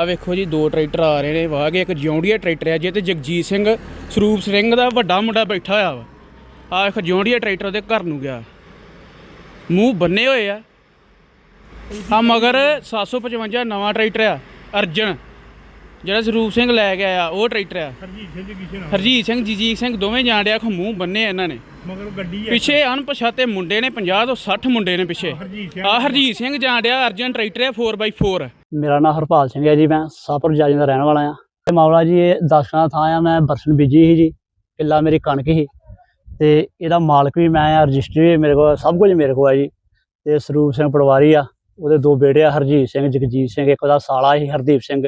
ਆ ਵੇਖੋ ਜੀ ਦੋ ਟਰੈਕਟਰ ਆ ਰਹੇ ਨੇ ਵਾਹ ਕੇ ਇੱਕ ਜਿਉਂਡੀਆ ਟਰੈਕਟਰ ਆ ਜੇ ਤੇ ਜਗਜੀਤ ਸਿੰਘ ਸਰੂਪ ਸਿੰਘ ਦਾ ਵੱਡਾ ਮੁੰਡਾ ਬੈਠਾ ਹੋਇਆ ਵਾ। ਆ ਵੇਖੋ ਜਿਉਂਡੀਆ ਟਰੈਕਟਰ ਉਹਦੇ ਘਰ ਨੂੰ ਗਿਆ। ਮੂੰਹ ਬੰਨੇ ਹੋਏ ਆ। ਆ ਮਗਰ 755 ਨਵਾਂ ਟਰੈਕਟਰ ਆ ਅਰਜਨ। ਜਿਹੜਾ ਸਰੂਪ ਸਿੰਘ ਲੈ ਕੇ ਆਇਆ ਉਹ ਟਰੈਕਟਰ ਆ। ਹਰਜੀਤ ਸਿੰਘ ਜੀਜੀਤ ਸਿੰਘ ਦੋਵੇਂ ਜਾਣਿਆ ਖੋ ਮੂੰਹ ਬੰਨੇ ਆ ਇਹਨਾਂ ਨੇ। ਮਗਰ ਗੱਡੀ ਹੈ ਪਿੱਛੇ ਅਣਪਛਾਤੇ ਮੁੰਡੇ ਨੇ 50 ਤੋਂ 60 ਮੁੰਡੇ ਨੇ ਪਿੱਛੇ। ਆ ਹਰਜੀਤ ਸਿੰਘ ਜਾਣਿਆ ਅਰਜਨ ਟਰੈਕਟਰ ਆ 4x4 ਮੇਰਾ ਨਾਮ ਹਰਪਾਲ ਸਿੰਘ ਹੈ ਜੀ, ਮੈਂ ਸਾਪਰ ਜਾਜੀ ਦਾ ਰਹਿਣ ਵਾਲਾ ਆ ਤੇ ਮਾਮਲਾ ਜੀ, ਇਹ ਦਸਕਾਂ ਦਾ ਥਾਂ ਆ, ਮੈਂ ਬਰਸਨ ਬੀਜੀ ਸੀ ਜੀ, ਕਿੱਲਾ ਮੇਰੀ ਕਣਕ ਸੀ। ਤੇ ਇਹਦਾ ਮਾਲਕ ਵੀ ਮੈਂ ਆ, ਰਜਿਸਟਰੀ ਵੀ ਮੇਰੇ ਕੋਲ, ਸਭ ਕੁਝ ਮੇਰੇ ਕੋਲ ਆ ਜੀ। ਤੇ ਸਰੂਪ ਸਿੰਘ ਪਟਵਾਰੀ ਆ, ਉਹਦੇ ਦੋ ਬੇਟੇ ਆ, ਹਰਜੀਤ ਸਿੰਘ, ਜਗਜੀਤ ਸਿੰਘ, ਇੱਕ ਉਹਦਾ ਸਾਲਾ ਸੀ, ਹਰਦੀਪ ਸਿੰਘ,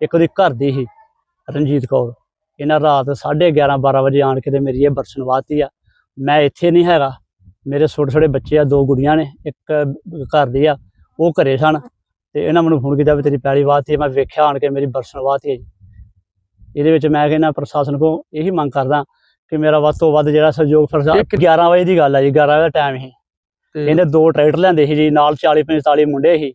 ਇੱਕ ਉਹਦੀ ਘਰ ਦੀ ਸੀ, ਰਣਜੀਤ ਕੌਰ। ਇਹਨਾਂ ਰਾਤ 11:30 12 ਵਜੇ ਆਣ ਕੇ ਤੇ ਮੇਰੀ ਇਹ ਬਰਸਨ ਵਾਤੀ ਆ। ਮੈਂ ਇੱਥੇ ਨਹੀਂ ਹੈਗਾ, ਮੇਰੇ ਛੋਟੇ ਛੋਟੇ ਬੱਚੇ ਆ, ਦੋ ਗੁੜੀਆਂ ਨੇ, ਇੱਕ ਘਰ ਦੀ ਆ, ਉਹ ਘਰੇ ਸਨ। ਤੇ ਇਹਨਾਂ ਮੈਨੂੰ ਫੋਨ ਕੀਤਾ ਵੀ ਤੇਰੀ ਪੈਲੀ ਵਾਹਤੀ ਹੈ ਮੈਂ ਵੇਖਿਆ ਆਣ ਕੇ ਮੇਰੀ ਬਰਸਨ ਵਾਹਤੀ ਹੈ ਜੀ। ਇਹਦੇ ਵਿੱਚ ਮੈਂ ਕਹਿੰਦਾ ਪ੍ਰਸ਼ਾਸਨ ਕੋ ਇਹੀ ਮੰਗ ਕਰਦਾ ਕਿ ਮੇਰਾ ਵੱਧ ਤੋਂ ਵੱਧ ਜਿਹੜਾ ਸਹਿਯੋਗ ਪ੍ਰਸ਼ਾਸਨ 11 ਵਜੇ ਦੀ ਗੱਲ ਹੈ ਜੀ 11 ਵਜੇ ਦਾ ਟਾਈਮ ਸੀ। ਇਹਨੇ ਦੋ ਟਰੈਕਟਰ ਲਿਆਂਦੇ ਸੀ ਜੀ ਨਾਲ 40 45 ਮੁੰਡੇ ਸੀ।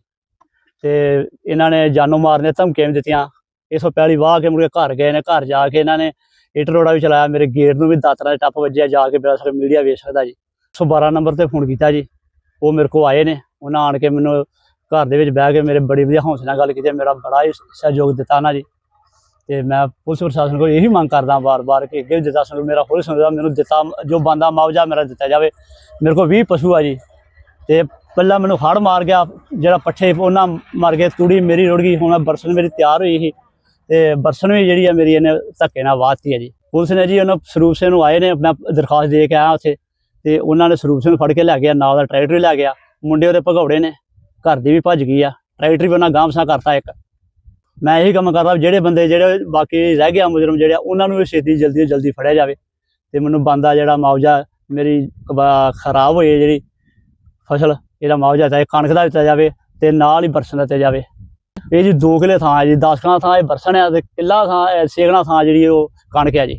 ਤੇ ਇਹਨਾਂ ਨੇ ਜਾਨੋਂ ਮਾਰਨੇ ਧਮਕੀਆਂ ਵੀ ਦਿੱਤੀਆਂ। ਇਸੋਂ ਪਹਿਲੀ ਵਾਹ ਕੇ ਕੇ ਘਰ ਗਏ ਨੇ ਘਰ ਜਾ ਕੇ ਇਹਨਾਂ ਨੇ ਇੱਟ ਰੋੜਾ ਵੀ ਚਲਾਇਆ। ਮੇਰੇ ਗੇਟ ਨੂੰ ਵੀ ਦਾਤਰਾ ਦੇ ਟੱਪ ਵੱਜਿਆ ਜਾ ਕੇ ਸਾਰੇ ਮੀਡੀਆ ਵੇਖ ਸਕਦਾ ਜੀ। 112 ਨੰਬਰ ਤੇ ਫੋਨ ਕੀਤਾ ਜੀ। ਉਹ ਮੇਰੇ ਕੋ ਆਏ ਨੇ। ਉਹਨਾਂ ਆਣ ਕੇ ਮੈਨੂੰ ਘਰ ਦੇ ਵਿੱਚ ਬਹਿ ਕੇ ਮੇਰੇ ਬੜੀ ਵਧੀਆ ਹੌਸਲੇ ਨਾਲ ਗੱਲ ਕੀਤੀ, ਮੇਰਾ ਬੜਾ ਹੀ ਸਹਿਯੋਗ ਦਿੱਤਾ ਨਾ ਜੀ। ਤੇ ਮੈਂ ਪੁਲਿਸ ਪ੍ਰਸ਼ਾਸਨ ਕੋਲ ਇਹੀ ਮੰਗ ਕਰਦਾ ਵਾਰ-ਵਾਰ ਕਿ ਅੱਗੇ ਵੀ ਦਿੱਤਾ ਸਾਨੂੰ ਮੇਰਾ ਹੋਰ ਸਮਝਦਾ ਮੈਨੂੰ ਦਿੱਤਾ, ਜੋ ਬੰਦਾ ਮੁਆਵਜ਼ਾ ਮੇਰਾ ਦਿੱਤਾ ਜਾਵੇ, ਮੇਰੇ ਕੋਲ 20 ਪਸ਼ੂ ਆ ਜੀ। ਤੇ ਪਹਿਲਾਂ ਮੈਨੂੰ ਹੜ ਮਾਰ ਗਿਆ, ਜਿਹੜਾ ਪੱਠੇ ਉਹਨਾਂ ਮਰ ਗਏ, ਤੂੜੀ ਮੇਰੀ ਰੁੜ ਗਈ, ਹੁਣ ਬਰਸਨ ਮੇਰੀ ਤਿਆਰ ਹੋਈ ਸੀ। ਤੇ ਬਰਸਨ ਵੀ ਜਿਹੜੀ ਆ ਮੇਰੀ ਇਹਨੇ ਧੱਕੇ ਨਾਲ ਵਾਹਤੀ ਹੈ ਜੀ। ਪੁਲਿਸ ਨੇ ਜੀ ਉਹਨਾਂ ਸਰੂਪ ਸਿੰਘ ਨੂੰ ਆਏ ਨੇ, ਆਪਣਾ ਦਰਖਾਸਤ ਦੇ ਕੇ ਆਇਆ ਉੱਥੇ। ਤੇ ਉਹਨਾਂ ਨੇ ਸਰੂਪ ਸਿੰਘ ਨੂੰ ਫੜ ਕੇ ਲੈ ਗਿਆ, ਨਾਲ ਦਾ ਟਰੈਕਟਰ ਵੀ ਲੈ ਗਿਆ। ਮੁੰਡੇ ਉਹਦੇ ਭਗੌੜੇ ਨੇ। ਘਰ ਦੀ ਵੀ ਭੱਜ ਗਈ ਆ ਟਰੈਕਟਰ ਵੀ ਉਹਨਾਂ ਗਾਮਸਾ ਕਰਤਾ ਇੱਕ। ਮੈਂ ਇਹੀ ਕੰਮ ਕਰਦਾ ਜਿਹੜੇ ਬੰਦੇ ਜਿਹੜੇ ਬਾਕੀ ਰਹਿ ਗਿਆ ਮੁਜਰਮ ਜਿਹੜੇ ਆ, ਉਹਨਾਂ ਨੂੰ ਵੀ ਛੇਤੀ ਜਲਦੀ ਤੋਂ ਜਲਦੀ ਫੜਿਆ ਜਾਵੇ। ਤੇ ਮੈਨੂੰ ਬੰਦਾ ਜਿਹੜਾ ਮੁਆਵਜ਼ਾ ਮੇਰੀ ਕਬਾ- ਖਰਾਬ ਹੋਈ ਹੈ ਜਿਹੜੀ ਫਸਲ ਇਹਦਾ ਮੁਆਵਜ਼ਾ ਚਾਹੇ ਕਣਕ ਦਾ ਦਿੱਤਾ ਜਾਵੇ ਤੇ ਨਾਲ ਹੀ ਬਰਸਨ ਦਿੱਤਾ ਜਾਵੇ। ਇਹ ਜੀ ਦੋ ਕਿਲੇ ਥਾਂ ਹੈ ਜੀ 10 ਕਿਲਾ ਥਾਂ ਇਹ ਬਰਸਨ ਹੈ ਤੇ ਕਿੱਲਾ ਥਾਂ ਸੇਕਣਾ ਥਾਂ ਜਿਹੜੀ ਉਹ ਕਣਕ ਹੈ ਜੀ।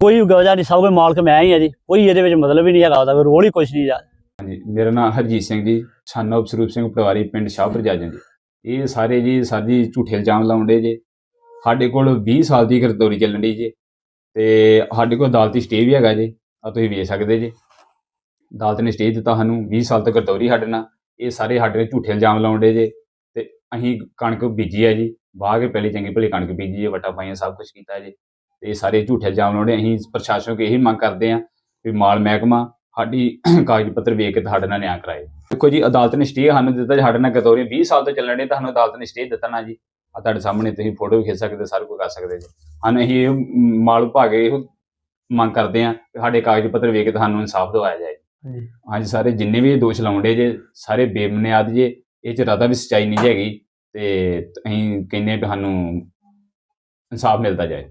ਕੋਈ ਗਵਜਾ ਨਹੀਂ ਸਭ ਕੋਈ ਮਾਲਕ ਮੈਂ ਹੀ ਆ ਜੀ ਕੋਈ ਇਹਦੇ ਵਿੱਚ ਮਤਲਬ ਹੀ ਨਹੀਂ ਹੈਗਾ ਉਹਦਾ ਕੋਈ ਰੋਲ ਹੀ ਕੁਛ ਨਹੀਂ ਜਾ ਹਾਂਜੀ ਮੇਰਾ ਨਾਮ ਹਰਜੀਤ ਸਿੰਘ ਜੀ ਛਾਨੋਬ ਸਰੂਪ ਸਿੰਘ ਪਟਵਾਰੀ ਪਿੰਡ ਸ਼ਾਹਪੁਰ ਜਾਜਨ ਜੀ। ਇਹ ਸਾਰੇ ਜੀ ਸਾਡੀ ਝੂਠੇ ਇਲਜ਼ਾਮ ਲਾਉਂਦੇ ਜੇ। ਸਾਡੇ ਕੋਲ 20 ਸਾਲ ਦੀ ਗਰਦੌਰੀ ਚੱਲਣ ਦੀ ਜੇ ਤੇ ਸਾਡੇ ਕੋਲ ਅਦਾਲਤੀ ਸਟੇ ਵੀ ਹੈਗਾ ਜੀ ਆ ਤੁਸੀਂ ਵੇਖ ਸਕਦੇ ਜੇ। ਅਦਾਲਤ ਨੇ ਸਟੇ ਦਿੱਤਾ ਸਾਨੂੰ 20 ਸਾਲ ਤੱਕ ਗਰਦੌਰੀ ਸਾਡੇ ਨਾਲ। ਇਹ ਸਾਰੇ ਸਾਡੇ ਝੂਠੇ ਇਲਜ਼ਾਮ ਲਾਉਂਦੇ ਜੇ ਤੇ ਅਸੀਂ ਕਣਕ ਬੀਜੀ ਹੈ ਜੀ, ਵਾਹ ਕੇ ਪਹਿਲੀ ਚੰਗੀ ਭਲੀ ਕਣਕ ਬੀਜੀ ਹੈ ਵਟਾ ਪਾਈਆਂ ਸਭ ਕੁਝ ਕੀਤਾ ਜੀ। ਤੇ ਸਾਰੇ ਝੂਠੇ ਇਲਜ਼ਾਮ ਲਾਉਂਦੇ ਅਸੀਂ ਪ੍ਰਸ਼ਾਸਨ ਕੋਲ ਇਹੀ ਮੰਗ ਕਰਦੇ ਹਾਂ ਵੀ ਮਾਲ ਮਹਿਕਮਾ ਸਾਡੀ ਕਾਗਜ਼ ਪੱਤਰ ਵੇਖ ਕੇ ਤੁਹਾਡੇ ਨਾਲ ਨਿਆਂ ਕਰਾਏ। ਦੇਖੋ ਜੀ ਅਦਾਲਤ ਨੇ ਸਟੇ ਸਾਨੂੰ ਦਿੱਤਾ ਜੀ, ਸਾਡੇ ਨਾਲ ਗਤੌਰੀ 20 ਸਾਲ ਤੋਂ ਚੱਲਣ ਦੇ ਤੁਹਾਨੂੰ ਅਦਾਲਤ ਨੇ ਸਟੇ ਦਿੱਤਾ ਨਾ ਜੀ। ਆ ਤੁਹਾਡੇ ਸਾਹਮਣੇ ਤੁਸੀਂ ਫੋਟੋ ਵੀ ਖਿੱਚ ਸਕਦੇ ਸਾਰਾ ਕੁਝ ਕਰ ਸਕਦੇ ਜੀ। ਅਸੀਂ ਇਹ ਮਾਲ ਵਿਭਾਗ ਇਹੋ ਮੰਗ ਕਰਦੇ ਕਿ ਸਾਡੇ ਕਾਗਜ਼ ਪੱਤਰ ਵੇਖ ਕੇ ਤੁਹਾਨੂੰ ਇਨਸਾਫ ਦਿਵਾਇਆ ਜਾਏ। ਹਾਂਜੀ। ਹਾਂਜੀ ਸਾਰੇ ਜਿੰਨੇ ਵੀ ਦੋਸ਼ ਲਾਉਂਦੇ ਜੇ ਸਾਰੇ ਬੇਬੁਨਿਆਦ ਜੇ ਇਹ ਚ ਰਦਾ ਵੀ ਸਚਾਈ ਨਹੀਂ ਜੀ ਹੈਗੀ ਤੇ ਅਸੀਂ ਕਹਿੰਦੇ ਹਾਂ ਵੀ ਸਾਨੂੰ ਇਨਸਾਫ ਮਿਲਦਾ ਜਾਏ।